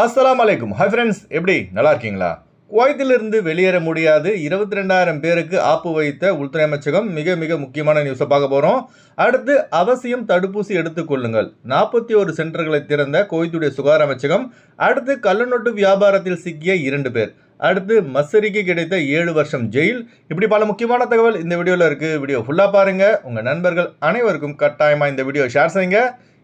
அஸ்லாம் அலைக்கும் hi friends எப்படி? நல்லா இருக்கீங்களா? குவைத்திலிருந்து வெளியேற முடியாது. இருபத்தி ரெண்டாயிரம் பேருக்கு ஆப்பு வைத்த உள்துறை அமைச்சகம் மிக மிக முக்கியமான நியூஸை பார்க்க போகிறோம் அடுத்து அவசியம் தடுப்பூசி எடுத்துக்கொள்ளுங்கள் நாற்பத்தி ஒரு சென்டர்களை திறந்த குவைத்துடைய சுகாதார அமைச்சகம் அடுத்து கள்ளநோட்டு வியாபாரத்தில் சிக்கிய இரண்டு பேர். அடுத்து மசரிக்கு கிடைத்த ஏழு வருஷம் ஜெயில். இப்படி பல முக்கியமான தகவல் இந்த வீடியோவில் இருக்குது வீடியோ ஃபுல்லாக பாருங்கள் உங்கள் நண்பர்கள் அனைவருக்கும் கட்டாயமாக இந்த வீடியோ ஷேர் செய்யுங்க.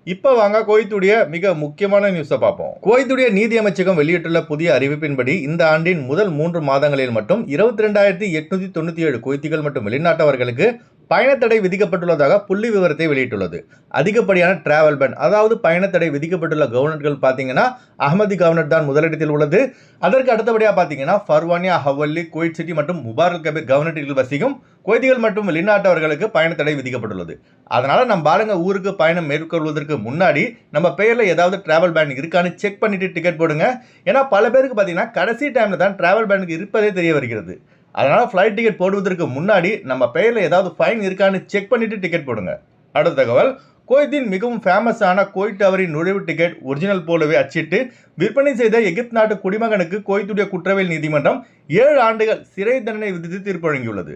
இப்போ வாங்க கோயத்துடைய மிக முக்கியமான நியூஸை பார்ப்போம். கோயத்துடைய நீதி அமைச்சகம் வெளியிட்டுள்ள புதிய அறிவிப்பின்படி இந்த ஆண்டின் முதல் மூன்று மாதங்களில் மட்டும் இருபத்தி ரெண்டாயிரத்தி எட்நூத்தி தொண்ணூற்றி ஏழு குவைத்திகள் மற்றும் வெளிநாட்டவர்களுக்கு பயணத்தடை விதிக்கப்பட்டுள்ளதாக புள்ளி விவரத்தை வெளியிட்டுள்ளது. அதிகப்படியான டிராவல் பேன் அதாவது பயணத்தடை விதிக்கப்பட்டுள்ள கவர்னர்கள் பார்த்தீங்கன்னா அகமதி கவர்னர் தான் முதலிடத்தில் உள்ளது. அதற்கு அடுத்தபடியாக பார்த்தீங்கன்னா ஃபர்வானியா ஹவல்லி குவைட் சிட்டி மற்றும் முபாரல் கபீர் கவர்னர்கள் வசிக்கும் குவைத்திகள் மற்றும் வெளிநாட்டவர்களுக்கு பயணத்தடை விதிக்கப்பட்டுள்ளது. அதனால் நம்ம பாருங்க ஊருக்கு பயணம் மேற்கொள்வதற்கு முன்னாடி நம்ம பெயரில் ஏதாவது டிராவல் பேன் இருக்கான்னு செக் பண்ணிட்டு டிக்கெட் போடுங்க. ஏன்னா பல பேருக்கு பார்த்தீங்கன்னா கடைசி டைமில் தான் டிராவல் பேனுக்கு இருப்பதே தெரிய வருகிறது. அதனால் ஃப்ளைட் டிக்கெட் போடுவதற்கு முன்னாடி நம்ம பெயரில் ஏதாவது ஃபைன் இருக்கான்னு செக் பண்ணிவிட்டு டிக்கெட் போடுங்க. அடுத்த தகவல் கோயத்தின் மிகவும் ஃபேமஸான கோய் டவரின் நுழைவு டிக்கெட் ஒரிஜினல் போலவே அச்சிட்டு விற்பனை செய்த எகிப்து நாட்டு குடிமகனுக்கு கோயத்துடைய குற்றவியல் நீதிமன்றம் ஏழு ஆண்டுகள் சிறை தண்டனை விதித்து தீர்ப்பு வழங்கியுள்ளது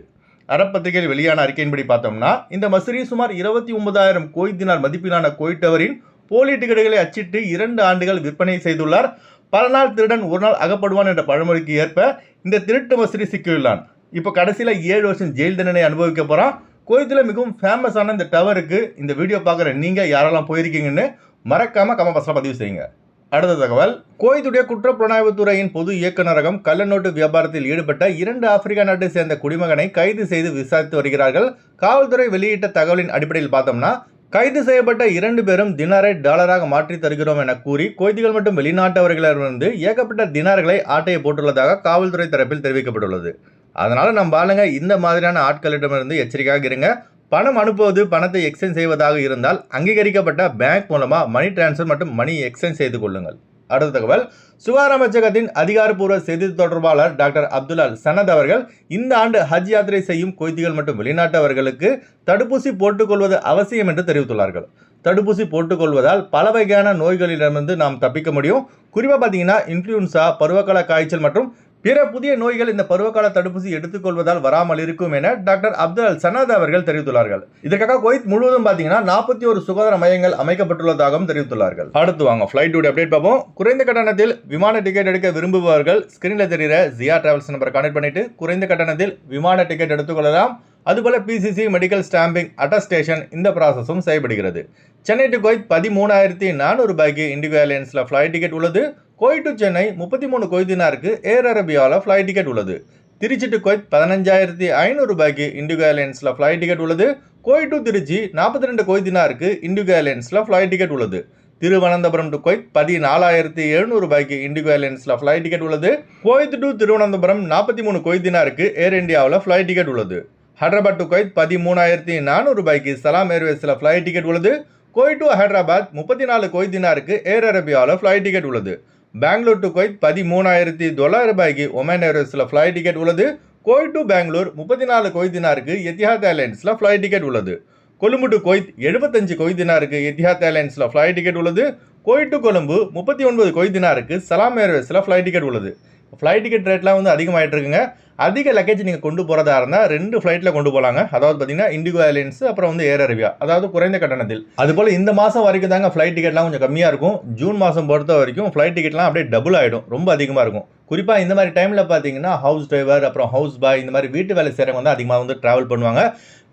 அறப்பத்திரிகையில் வெளியான அறிக்கையின்படி பார்த்தோம்னா இந்த மசூரி சுமார் இருபத்தி ஒன்பதாயிரம் கோய் தினார் மதிப்பிலான கோய் டவரின் போலி டிக்கெட்டுகளை அச்சிட்டு இரண்டு ஆண்டுகள் விற்பனை செய்துள்ளார். பல நாள் திருடன் ஒரு நாள் அகப்படுவான் என்ற பழமொழிக்கு ஏற்ப இந்த திருட்டு மசிறி சிக்கியுள்ளான். இப்போ கடைசியில் ஏழு வருஷம் ஜெயில் தண்டனை அனுபவிக்க போகிறான் கோயத்தில் மிகவும் ஃபேமஸான இந்த டவருக்கு இந்த வீடியோ பார்க்குற நீங்கள் யாரெல்லாம் போயிருக்கீங்கன்னு மறக்காமல் கம பசங்க பதிவு செய்யுங்க. அடுத்த தகவல் கோயத்துடைய குற்றப்புலனாய்வுத்துறையின் பொது இயக்குநரகம் கள்ளநோட்டு வியாபாரத்தில் ஈடுபட்ட இரண்டு ஆப்பிரிக்கா நாட்டை சேர்ந்த குடிமகனை கைது செய்து விசாரித்து வருகிறார்கள். காவல்துறை வெளியிட்ட தகவலின் அடிப்படையில் பார்த்தோம்னா கைது செய்யப்பட்ட இரண்டு பேரும் தினாரை டாலராக மாற்றி தருகிறோம் என கூறி கொய்திகள் மற்றும் வெளிநாட்டவர்களிடமிருந்து ஏகப்பட்ட தினார்களை ஆட்டையை போட்டுள்ளதாக காவல்துறை தரப்பில் தெரிவிக்கப்பட்டுள்ளது. அதனால நம்ம ஆளுங்க இந்த மாதிரியான ஆட்களிடமிருந்து எச்சரிக்கையாக இருங்க. பணம் அனுப்புவது பணத்தை எக்ஸ்சேஞ்ச் செய்வதாக இருந்தால் அங்கீகரிக்கப்பட்ட பேங்க் மூலமாக மணி டிரான்ஸ்ஃபர் மற்றும் மணி எக்ஸ்சேஞ்ச் செய்து கொள்ளுங்கள். அடுத்த தகவல். சுகாதார அமைச்சகத்தின் அதிகாரப்பூர்வ செய்தி தொடர்பாளர் டாக்டர் அப்துல்லால் சனத் அவர்கள் இந்த ஆண்டு ஹஜ் யாத்திரை செய்யும் கொய்திகள் மற்றும் வெளிநாட்டவர்களுக்கு தடுப்பூசி போட்டுக்கொள்வது அவசியம் என்று தெரிவித்துள்ளார்கள். தடுப்பூசி போட்டுக்கொள்வதால் பல வகையான நோய்களிடமிருந்து நாம் தப்பிக்க முடியும். குறிப்பாக பார்த்தீங்கன்னா இன்ஃப்ளூன்சா பருவகால காய்ச்சல் மற்றும் பிற புதிய நோய்கள் இந்த பருவகால தடுப்பூசி எடுத்துக்கொள்வதால் வராமல் இருக்கும் என டாக்டர் அப்துல் சனாத் அவர்கள் தெரிவித்துள்ளார்கள். இதற்காக குவைத் முழுவதும் பார்த்தீங்கன்னா நாற்பத்தி ஒரு சுகாதார மையங்கள் அமைக்கப்பட்டுள்ளதாகவும் தெரிவித்துள்ளார்கள். அடுத்து வாங்க ஃபிளைட் அப்டேட் பார்ப்போம். குறைந்த கட்டணத்தில் விமான டிக்கெட் எடுக்க விரும்புபவர்கள் ஸ்கிரீனில் தெரிகிற ஜியா டிராவல்ஸ் நம்பரை கனெக்ட் பண்ணிட்டு குறைந்த கட்டணத்தில் விமான டிக்கெட் எடுத்துக்கொள்ளலாம். அதுபோல பிசிசி மெடிக்கல் ஸ்டாம்பிங் அட்டஸ்டேஷன் இந்த ப்ராசஸும் செய்யப்படுகிறது சென்னை டு கோயத் பதிமூணாயிரத்தி நானூறு ரூபாய்க்கு இண்டிகோ ஏர்லைன்ஸில் ஃப்ளைட் டிக்கெட் உள்ளது. கோய் டு சென்னை முப்பத்தி மூணு கொய்தினாருக்கு ஏர் அரபியாவில் ஃப்ளைட் டிக்கெட் உள்ளது. திருச்சி டு கொய்த் பதினஞ்சாயிரத்தி ஐநூறு ரூபாய்க்கு இண்டிகோ ஏர்லைன்ஸில் ஃப்ளைட் டிக்கெட் உள்ளது. கோய் டு திருச்சி நாற்பத்தி ரெண்டு கொய்தினாருக்கு இண்டிகோ ஏர்லைன்ஸில் ஃப்ளைட் டிக்கெட் உள்ளது. திருவனந்தபுரம் டு கொய்த் பதினாலாயிரத்தி எழுநூறு ரூபாய்க்கு இண்டிகோ ஏர்லைன்ஸில் ஃப்ளைட் டிக்கெட் உள்ளது. கோயத் டு திருவனந்தபுரம் நாற்பத்தி மூணு கொய்தினாருக்கு ஏர் இந்தியாவில் ஃப்ளைட் டிக்கெட் உள்ளது. ஹைதராபாத் டு கொய்த் பதிமூணாயிரத்தி நானூறு ரூபாய்க்கு சலாம் ஏர்வேஸில் ஃப்ளைட் டிக்கெட் உள்ளது. கோய் டு ஹைதராபாத் முப்பத்தி நாலு கொய்தினாருக்கு ஏர் அரேபியாவில் ஃப்ளைட் டிக்கெட் உள்ளது. பெங்களூர் டு கோயத் பதிமூணாயிரத்தி தொள்ளாயிரம் ரூபாய்க்கு ஒமேன் ஏர்வேஸில் ஃப்ளைட் டிக்கெட் உள்ளது. கோய் டு பெங்களூர் முப்பத்தி நாலு கொய்தினாருக்கு எத்திஹாத் ஏர்லைன்ஸில் ஃப்ளைட் டிக்கெட் உள்ளது. கொழும்பு டு கொய்த் எழுபத்தஞ்சு கொய்தினாருக்கு எத்திஹாத் ஏர்லைன்ஸில் ஃப்ளைட் டிக்கெட் உள்ளது. கோய் டு கொழும்பு முப்பத்தி ஒன்பது கொய்தினாருக்கு சலாம் ஏர்வேஸில் ஃப்ளைட் டிக்கெட் உள்ளது. ஃப்ளைட் டிக்கெட் ரேட்லாம் வந்து அதிகமாகிட்டு இருக்குங்க. அதிக லக்கேஜ் நீங்கள் கொண்டு போகிறதா இருந்தால் ரெண்டு ஃப்ளைட்டில் கொண்டு போகலாங்க அதாவது பார்த்தீங்கன்னா இண்டிகோ ஏர்லைன்ஸ் அப்புறம் வந்து ஏர் அரேபியா அதாவது குறைந்த கட்டணத்தில். அதுபோல் இந்த மாதம் வரைக்கும் தாங்க ஃப்ளைட் டிக்கெட்லாம் கொஞ்சம் கம்மியாக இருக்கும். ஜூன் மாதம் பொறுத்த வரைக்கும் ஃப்ளைட் டிக்கெட்லாம் அப்படியே டபுள் ஆகிடும் ரொம்ப அதிகமாக இருக்கும். குறிப்பாக இந்த மாதிரி டைமில் பார்த்தீங்கன்னா ஹவுஸ் டிரைவர் அப்புறம் ஹவுஸ் பாய் இந்த மாதிரி வீட்டு வேலை செய்கிறவங்க வந்து அதிகமாக வந்து ட்ராவல் பண்ணுவாங்க.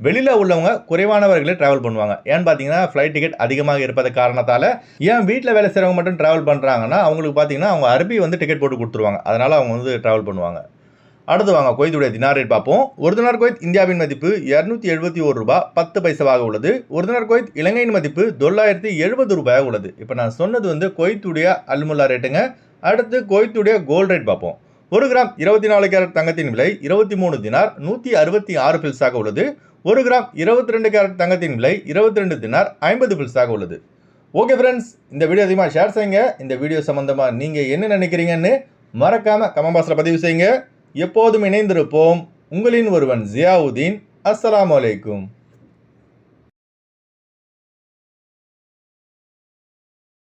வெளியில் உள்ளவங்க குறைவானவர்களே ட்ராவல் பண்ணுவாங்க. ஏன்னு பார்த்தீங்கன்னா ஃப்ளைட் டிக்கெட் அதிகமாக இருப்பது காரணத்தால் ஏன் வீட்டில் வேலை செய்கிறவங்க மட்டும் ட்ராவல் பண்ணுறாங்கன்னா அவங்களுக்கு பார்த்தீங்கன்னா அவங்க அரபி வந்து டிக்கெட் போட்டு கொடுத்துருவாங்க. அதனால் அவங்க வந்து ட்ராவல் பண்ணுவாங்க. அடுத்து வாங்க குவைத்துடைய தினார் ரேட் பார்ப்போம். ஒரு தினார் குவைத் இந்தியாவின் மதிப்பு இரநூத்தி எழுபத்தி ஒரு ரூபாய் பத்து பைசாவாக உள்ளது. ஒரு தினார் குவைத் இலங்கையின் மதிப்பு தொள்ளாயிரத்தி எழுபது ரூபாயாக உள்ளது. இப்போ நான் சொன்னது வந்து கொய்த்துடைய அல்முல்லா ரேட்டுங்க அடுத்து குவைத்துடைய கோல்ட் ரேட் பார்ப்போம். ஒரு கிராம் இருபத்தி நாலு கேரட் தங்கத்தின் விலை இருபத்தி மூணு தினார் நூற்றி அறுபத்தி ஆறு பில்ஸாக உள்ளது. ஒரு கிராம் இருபத்தி ரெண்டு கேரட் தங்கத்தின் விலை இருபத்தி ரெண்டு தினார் ஐம்பது பில்ஸாக உள்ளது. ஓகே ஃப்ரெண்ட்ஸ் இந்த வீடியோ அதிகமாக ஷேர் செய்யுங்க. இந்த வீடியோ சம்மந்தமாக நீங்கள் என்ன நினைக்கிறீங்கன்னு மறக்காமல் கமெண்ட் பாக்ஸில் பதிவு செய்யுங்க. எப்போதும் இணைந்திருப்போம் உங்களின் ஒருவன் ஜியாவுதீன். அஸ்லாம் வலைக்கும்